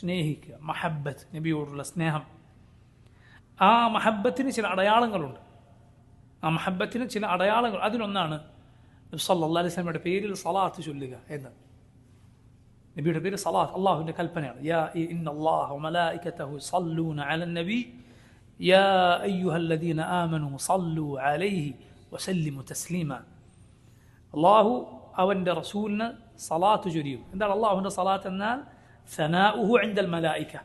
സ്നേഹിക്കുക മഹബത്ത് നബിയോടുള്ള സ്നേഹം ആ മഹബത്തിന് ചില അടയാളങ്ങളുണ്ട് ആ മഹബത്തിന് ചില അടയാളങ്ങൾ അതിലൊന്നാണ് നബി സല്ലല്ലാഹു അലൈഹി വസല്ലമയുടെ പേരിൽ സലാത്ത് ചൊല്ലുക എന്ന് നബിയുടെ പേര് സലാത്ത് അള്ളാഹുവിൻ്റെ കൽപ്പനയാണ് യാ ഇന്നല്ലാഹ വമലായികതഹു സല്ലൂന അലൻ നബി യാ അയ്യുഹല്ലദീന ആമനു സല്ലു അലൈഹി വസല്ലിമു തസ്ലീമ അള്ളാഹു അവൻ്റെ റസൂലിന് സലാത്ത് ചൊരിയും എന്താണ് അള്ളാഹുവിൻ്റെ സലാത്ത് എന്നാൽ സനാഉഹു അൻദൽ മലായിക്ക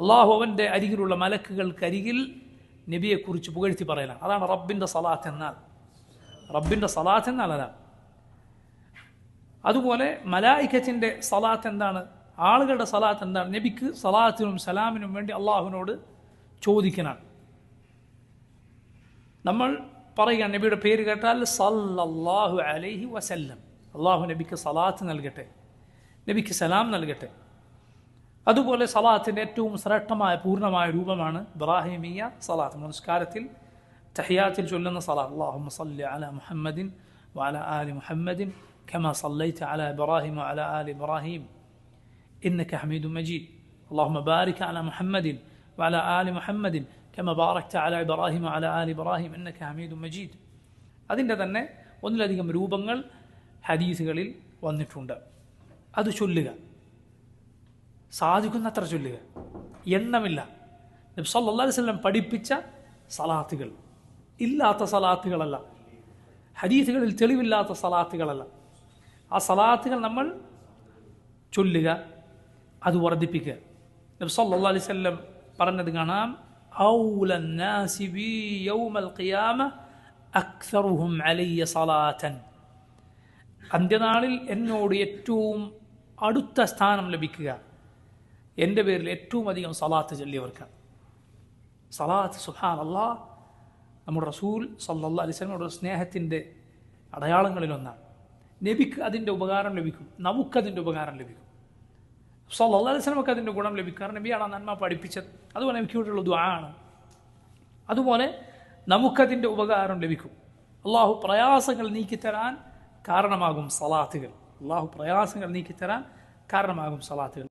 അള്ളാഹു അവന്റെ അരികിലുള്ള മലക്കുകൾക്കരികിൽ നബിയെക്കുറിച്ച് പുകഴ്ത്തി പറയലാണ്. അതാണ് റബ്ബിന്റെ സലാത്ത് എന്നാൽ. റബ്ബിന്റെ സലാത്ത് എന്നാൽ അതാണ്. അതുപോലെ മലായിക്കത്തിന്റെ സലാത്ത് എന്താണ്? ആളുകളുടെ സലാത്ത് എന്താണ്? നബിക്ക് സലാത്തിനും സലാമിനും വേണ്ടി അള്ളാഹുവിനോട് ചോദിക്കണം. നമ്മൾ പറയുക നബിയുടെ പേര് കേട്ടാൽ സല്ലല്ലാഹു അലൈഹി വസല്ലം. അള്ളാഹു നബിക്ക് സലാത്ത് നൽകട്ടെ. നബിക്ക് സലാം നൽകട്ടെ അതുപോലെ സലാത്തിൻ്റെ ഏറ്റവും ശ്രേഷ്ഠമായ പൂർണ്ണമായ രൂപമാണ് ഇബ്രാഹിമിയ സലാത്ത് നമസ്കാരത്തിൽ തഹിയാത്തിൽ ചൊല്ലുന്ന സലാത്ത് അള്ളാഹു സല്ലി അല മുഹമ്മദിൻ വഅല ആലി മുഹമ്മദിൻ كما صليت على إبراهيم وعلى آل إبراهيم إنك حميد مجيد اللهم بارك على محمد وعلى آل محمد كما باركت على إبراهيم وعلى آل إبراهيم إنك حميد مجيد അതിൻ്റെ തന്നെ ഒന്നിലധികം രൂപങ്ങൾ ഹദീസുകളിൽ വന്നിട്ടുണ്ട് അത് ചൊല്ലുക. സാധിക്കുന്നത്ര ചൊല്ലുക. എണ്ണമില്ല. അലൈഹി വല്ലം പഠിപ്പിച്ച സലാത്തുകൾ. ഇല്ലാത്ത സലാത്തുകളല്ല. ഹദീസുകളിൽ തെളിവില്ലാത്ത സലാത്തുകളല്ല. ആ സലാത്തുകൾ നമ്മൾ ചൊല്ലുക അത് വർദ്ധിപ്പിക്കുക. നബ്സല്ലാ അലൈഹി സ്വല്ലം പറഞ്ഞത് കാണാം. ഔലൻ അക്സറുഹും അലയ്യ സലാത്തൻ. അന്ത്യനാളിൽ എന്നോട് ഏറ്റവും അടുത്ത സ്ഥാനം ലഭിക്കുക. എന്റെ പേരിൽ ഏറ്റവും അധികം സലാത്ത് ചൊല്ലിയവർക്കാണ് സലാത്ത് സുഹാൻ അള്ളാ നമ്മുടെ റസൂൽ സല്ലാ അലൈഹി വസല്ലമയുടെ സ്നേഹത്തിന്റെ അടയാളങ്ങളിലൊന്നാണ്. നബിക്ക് അതിന്റെ ഉപകാരം ലഭിക്കും. നമുക്കതിന്റെ ഉപകാരം ലഭിക്കും. സല്ലാ അലൈഹി വസല്ലമക്ക് അതിന്റെ ഗുണം ലഭിക്കും. കാരണം നബിയാണ് നന്മ പഠിപ്പിച്ചത്. അതുപോലെ നബിക്ക് വേണ്ടിയുള്ള ദുആണ് അതുപോലെ നമുക്കതിന്റെ ഉപകാരം ലഭിക്കും. അള്ളാഹു പ്രയാസങ്ങൾ നീക്കിത്തരാൻ കാരണമാകും സലാത്തുകൾ. അള്ളാഹു പ്രയാസങ്ങൾ നീക്കിത്തരാൻ കാരണമാകും സലാത്തുകൾ.